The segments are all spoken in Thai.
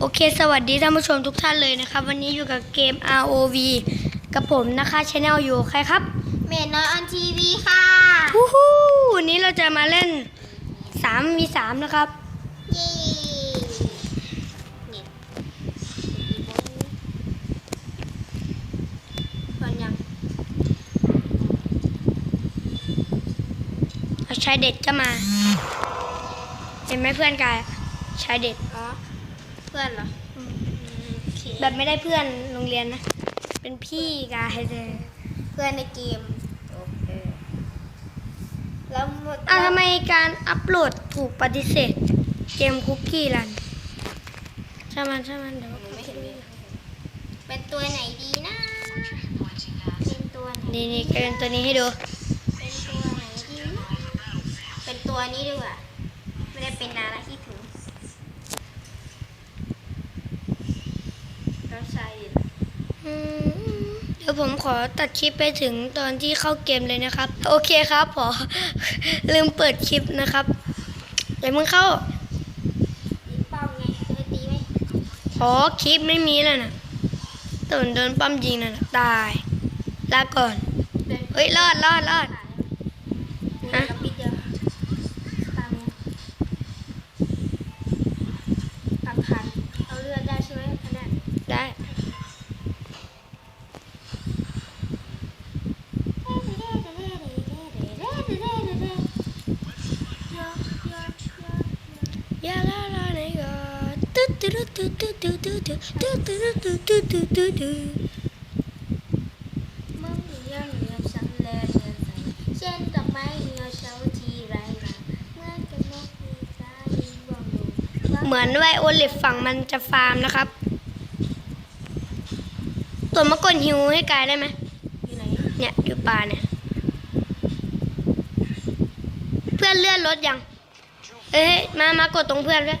โอเค สวัสดีท่านผู้ชมทุกท่านเลยนะครับ วันนี้อยู่กับเกม ROV กับผมนะคะช anel อยู่ใครครับเมนน้อยออนทีวีค่ะฮู้ฮู้วันนี้เราจะมาเล่น3 v 3นะครับเย้นี่ตอนยังเอาชายเด็ดก็มา เห็นไหมเพื่อนกายชายเด็ดอ๋อเพื่อนเหรออืมโอเคแบบไม่ได้เพื่อนโรงเรียนนะ เป็นพี่กายเลยเพื่อนในเกม โอเค แล้วหมดอะทำไมการอัปโหลดถูกปฏิเสธ เกมคุกกี้รันช่างมันช่างมันเดี๋ยวหนูไม่เห็นเลยเป็นตัวไหนดีนะ เป็นตัวไหนนี่นี่เกินตัวนี้ให้ดู เป็นตัวไหนดีนะเป็นตัวนี้ดีกว่าไม่ได้เป็นนานแล้วที่ถึงเราใช้ อืม เดี๋ยวผมขอตัดคลิปไปถึงตอนที่เข้าเกมเลยนะครับ โอเคครับพอลืมเปิดคลิปนะครับเดี๋ยวมึงเข้าป้าไงเคยตีไหมขอคลิปไม่มีแล้วนะตื่นโดนปั้มยิงน่ะตายลาก่อน เฮ้ยรอดรอดรอด นี่เราปิดเดียวตามนี้ตามพันเอาเลือดได้ใช่ไหมอันเนี้ย ได้ ยาลาลาไหนก็ตึ๊ดตึ๊ดตึ๊ด ตึ๊ดตึ๊ดตึ๊ดตึ๊ดตึ๊ดตึ๊ดตึ๊ดตึ๊ดตึ๊ดตึ๊ดตึ๊ดมึงเลี้ยงเลี้ยงฉันแลเลี้ยงใจเช่นดอกไม้เหี่ยวเฉาทีไรมาเหมื่อนกับนกมีตายิงว่องดูว่าเหมือนไวโอลิฟฝั่งมันจะฟาร์มนะครับ ตัวมะกนหิวให้กายได้ไหมอยู่ไหนเนี่ยอยู่ป่าเนี่ย เพื่อนเลื่อนรถยัง เอ้ยมามากดตรงเพื่อนด้วย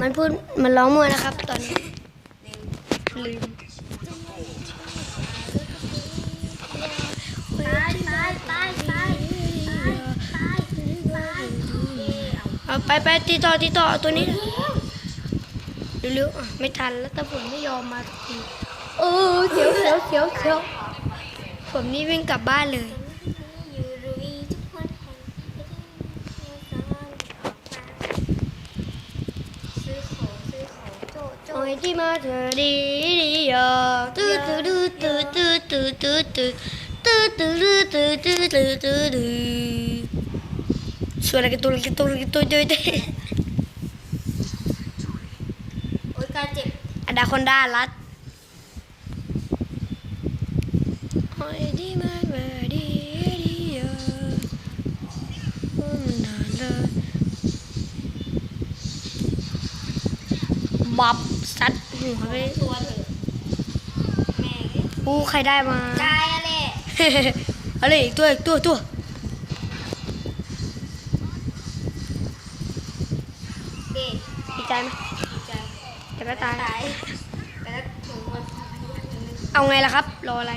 มันพูดมันร้องมั่วนะครับ ตอนนี้ลืมเอาไปไปตีต่อตีต่อตัวนี้เร็วๆอะไม่ทันแล้วแต่ผมไม่ยอมมาสักทีเออเขียวเขียวเขียวเขียวผมนี่วิ่งกลับบ้านเลยรุยทุกคนแห่งซื้อของซื้อของโจโจ โอ้ย ที่มาเธอดีดีอะตื้อตื้อตื้อตื้อตื้อตื้อตื้อตื้อตื้อตื้อตื้อตื้อตื้อตื้อตื้อส่วนอะไรกันตัวอะไรกันตัวอะไรกันตัวดียวเดียโอ้ยการเจ็บอดาคอนด้ารัดโอ้ยที่มาเธอดีดีอะโอ้มันนานเลย บับ ซัดหัวไปตัวเถอะแม่งอู้ใครได้มากายอะไรเอาเลยอีกตัวอีกตัวตัวเด็กดีใจไหมใจแต่ก็ตายตายแต่ละถุงมันเอาไงล่ะครับ รออะไร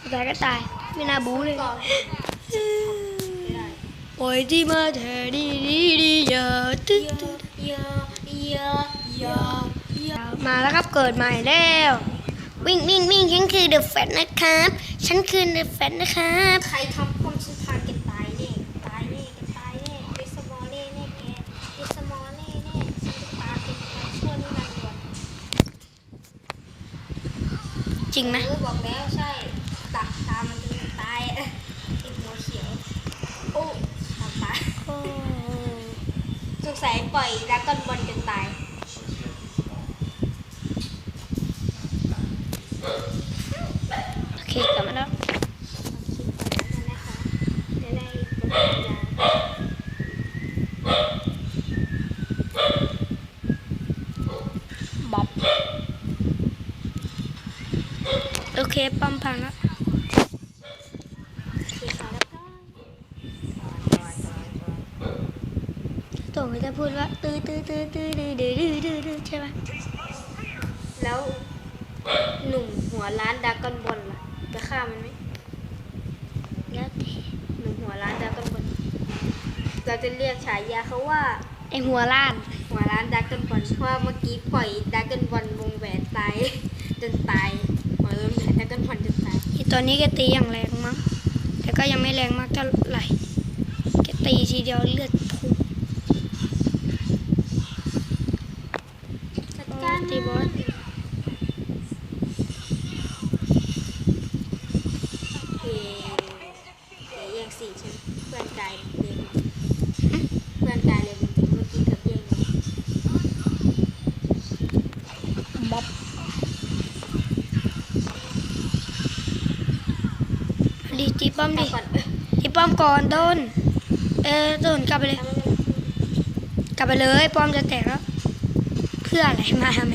สุดท้ายก็ตาย ไม่น่าบู๊เลยก่อนไม่ได้โอ้ยที่มาเธอดีดีดีเยอะตึ๊ดตึ๊ดเยอะเยอะเยอะ เยอะมาแล้วครับเกิดใหม่แล้ว วิ่งวิ่งวิ่งฉันคือเดอะแฟตนะครับ ฉันคือเดอะแฟตนะครับใครทำคอมฉันพาแกตายแน่ตายแน่แกตายแน่ดิสมอลเล่แน่แกดิสมอลเล่แน่ฉันจะพาแกตายช่วยนี่นันด่วนจริงไหมเออบอกแล้วใช่ตักตามมันจนตายอะติดหัวเขียวโอ้ทำตายสงสัยปล่อยดรากอนบอลจนตาย โอเคกลับมาแล้ว นะคะจะได้เป็นตัวอย่าง โอเคป้อมพังแล้วสีขาวแล้วก็โตก็จะพูดว่าตื้อตื้อตื้อตื้อดื้อดื้อดื้อดื้อดื้อใช่ไหมแล้วหนุ่มหัวร้านดากอนบอลล่ะ จะฆ่ามันไหมแล้วหนุ่มหัวร้านดากอนบอลเราจะเรียกฉายาเขาว่าไอหัวล้าน หัวร้านดากอนบอลเพราะเมื่อกี้ปล่อยดากอนบอลวงแหวนตายจนตาย หัววงแหวนดากอนบอลจนตายไอตัวนี้แกตีอย่างแรงมั้งแต่ก็ยังไม่แรงมากเท่าไหร่แกตีทีเดียวเลือดพุ่งจัดการตีบอสเอเอแย่งสี่ใช่ไหมเพื่อนกายเรียนเพื่อนกายเรียนเมื่อกี้เกือบแย่งเลย บ๊อบดีตี ป้อมกลัดิบก่อนเอ้ยตีป้อมก่อนต้น เออต้นกลับไปเลยเอาไม่เป็นไรกลับไปเลยป้อมจะแตกแล้ว เพื่ออะไรมาทำไม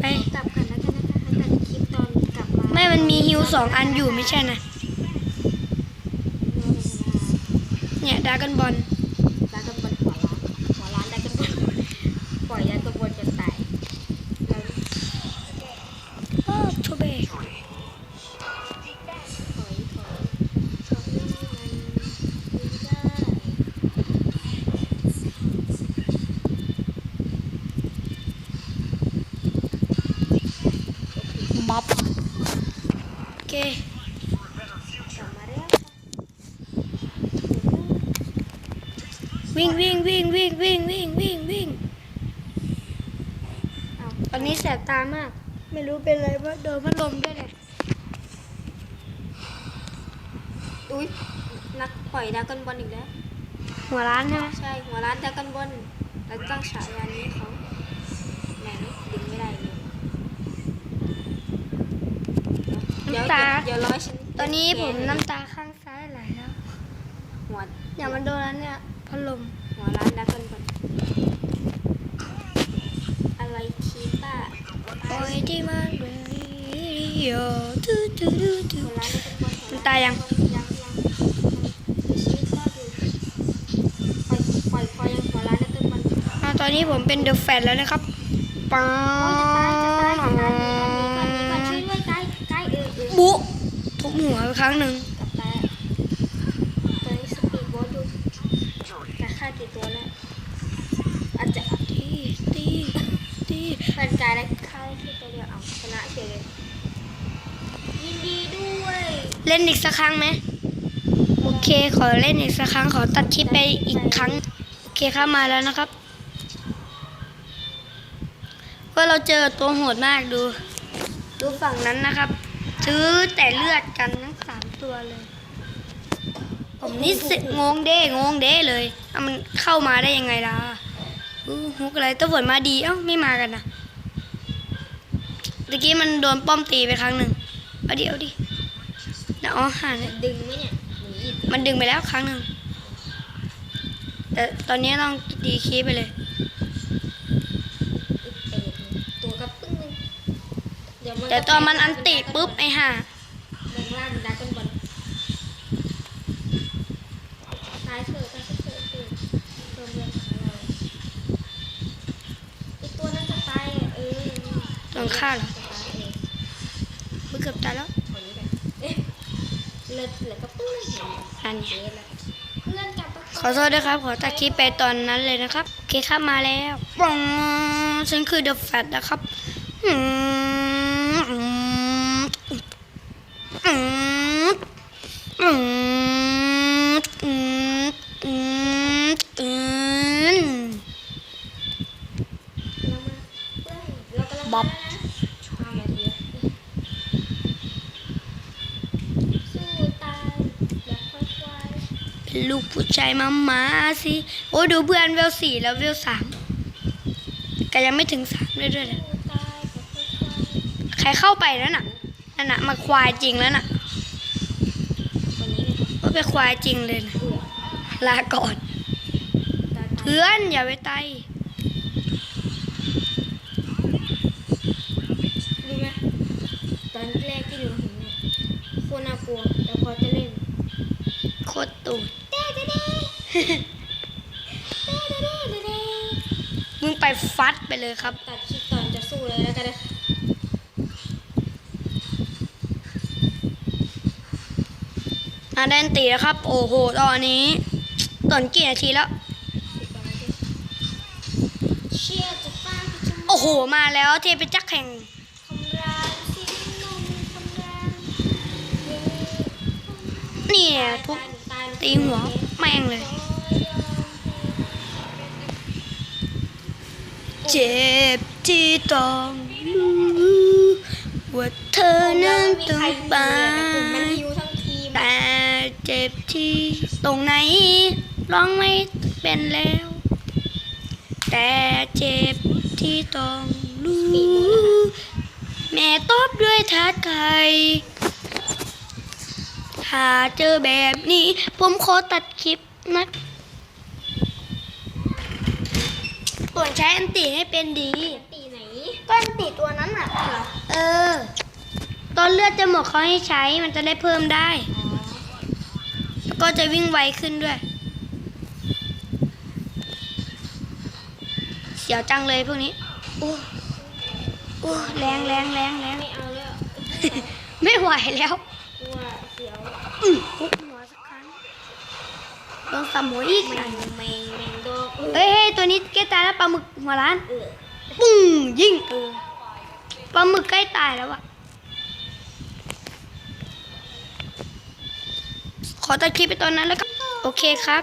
ไปกลับกันแล้วกันนะคะตัดคลิปตอนกลับมาไม่มันมีฮิวสองอันอยู่ไม่ใช่นะ เนี่ยดรากันบอล วิ่งวิ่งวิ่งวิ่งวิ่งวิ่งเอาตอนนี้แสบตามาก ไม่รู้เป็นอะไรเพราะโดนพัดลมด้วยแหละอุ้ยนักปล่อยดากอนบอลอีกแล้ว หัวร้านใช่ไหมใช่ หัวร้านดากอนบอลแล้วตั้งฉายานี้เขาแหม่ดึงไม่ได้เลยเดี๋ยวน้ำตา เดี๋ยวเดี๋ยวร้อยฉันตอนนี้ผมแก้ให้น้ำตาข้างซ้ายไหลแล้ว หัวอย่ามันโดนแล้วเนี่ยพัดลม หัวร้านดักกันก่อนอะไรคีป้าโอ้ยที่มันเลยโยตูตูตูตูมันตายยังยังยังชีวิตรอดอยู่ปล่อยปล่อยปล่อยยังหัวร้านดักกันก่อนเอาตอนนี้ผมเป็นเดอะแฟนแล้วนะครับปังบุ๊ทุบหัวไปครั้งหนึ่ง ตีแฟนกายได้ฆ่าได้แค่ตัวเดียวเอาชนะเฉยเลยยินดีด้วย เล่นอีกสักครั้งไหมโอเค ขอเล่นอีกสักครั้งขอตัดคลิปไปอีกครั้งโอเคครับมาแล้วนะครับก็เราเจอตัวโหดมากดู ดูฝั่งนั้นนะครับ ซื้อแต่เลือดกันทั้งสามตัวเลย ผมนี่สิงงเด้งงเด้เลยมันเข้ามาได้ยังไงล่ะ ฮุกอะไรตำรวจมาดีเอ้าไม่มากันนะตะกี้มันโดนป้อมตีไปครั้งหนึ่งเอาดิเอาดินะอ๋อหาเนี่ยดึงไหมเนี่ยหนีอีกมันดึงไปแล้วครั้งหนึ่งแต่ตอนนี้ต้องดีคีย์ไปเลยอีกเอ็ดตัวกระปึ้งนึงเดี๋ยวมันแต่ตอนมันอันติปุ๊บไอ้ห่า ลงล่างดักกันบอลตายเถอะตายเถอะเถอะเถอะเพิ่มเรื่องของเราอีกตัวนั้นจะตายอะเออ โดนฆ่าเหรอมือเกือบตายแล้วอยไปเอ๊ะเลือดเหลือกระปุ้งเห็นไหมนั่นไงเจ๊แล้วเพื่อนกลับมาขอโทษด้วยครับ ขอตัดคลิปไปตอนนั้นเลยนะครับ โอเคครับมาแล้วปองฉันคือเดอะแฟตนะครับอืม กผู้ชายมามาสิ โอ้ดูเพื่อนเวลสี่แล้วเวลสามก็ยังไม่ถึงสามเลยด้วยใครเข้าไปแล้วน่ะนั่นน่ะมาควายจริงแล้วน่ะก็ไปควายจริงเลยนะลาก่อน เพื่อนอย่าไปไตรู้ไหตอนแรกที่หนูเห็นเนี่ยโคตรน่ากลัวแต่พอจะเล่นโคตรตูด มึงไปฟัดไปเลยครับ ตัดคลิปตอนจะสู้เลยแล้วกันนะอะแดนตีแล้วครับ โอ้โห ตอนนี้ตอนกี่นาทีแล้วเชียร์จะฟังจะโอ้โห มาแล้วเทพจักรแข่งคำรามสิ้นนมคำรามเย้นี่เนี่ยทุบตายตีหัว แม่งเลย เจ็บที่ต้องรู้ว่าเธอนั้นต้องไปแต่เจ็บที่ตรงไหนร้องไม่เป็นแล้ว แต่เจ็บที่ต้องรู้แม่ตบด้วยทัดไข่ ถ้าเจอแบบนี้ ผมขอตัดคลิปนะส่วนใช้อันติให้เป็นดี ตีไหน ก็อันติตัวนั้นอะ เออ ตอนเลือดจะหมดเขาให้ใช้ มันจะได้เพิ่มได้แล้วก็จะวิ่งไวขึ้นด้วย เสียวจังเลยพวกนี้โอ้โอ้แรงแรงแรงแรงไม่เอาแล้ว ไม่ไหวแล้วกลัวเสียว อืมปุ๊บหัวสักครั้ง โดนสับหัวอีกแมนะงแมงแมงดอกเฮ้ยเฮ้ยตัวนี้ใกล้ตายแล้วปลาหมึกหัวร้านเออปุ้งยิงเออปลาหมึกใกล้ตายแล้วอะขอตัดคลิปไปตอนนั้นแล้วก็โอเคครับ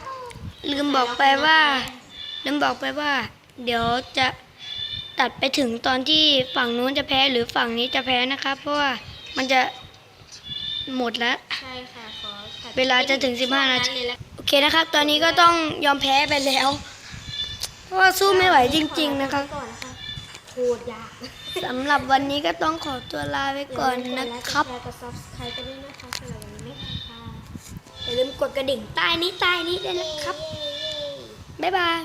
ลืมบอกไปว่า ลืมบอกไปว่า เดี๋ยวจะตัดไปถึงตอนที่ฝั่งนู้นจะแพ้หรือฝั่งนี้จะแพ้นะครับ เพราะว่ามันจะ หมดแล้ว ใช่ค่ะขอตัดเวลาจะถึง 15 นาที เลยละโอเคนะครับ ตอนนี้ก็ต้องยอมแพ้ไปแล้ว เพราะว่าสู้ไม่ไหวจริง ๆ นะครับ ก่อนนะคะโคตรยากสำหรับวันนี้ก็ต้องขอตัวลาไปก่อนนะครับแล้วก็ subscribe กันด้วยนะคะสำหรับวันนี้ค่ะอย่าลืมกดกระดิ่งใต้นี้ใต้นี้ด้วยนะครับ บ๊ายบาย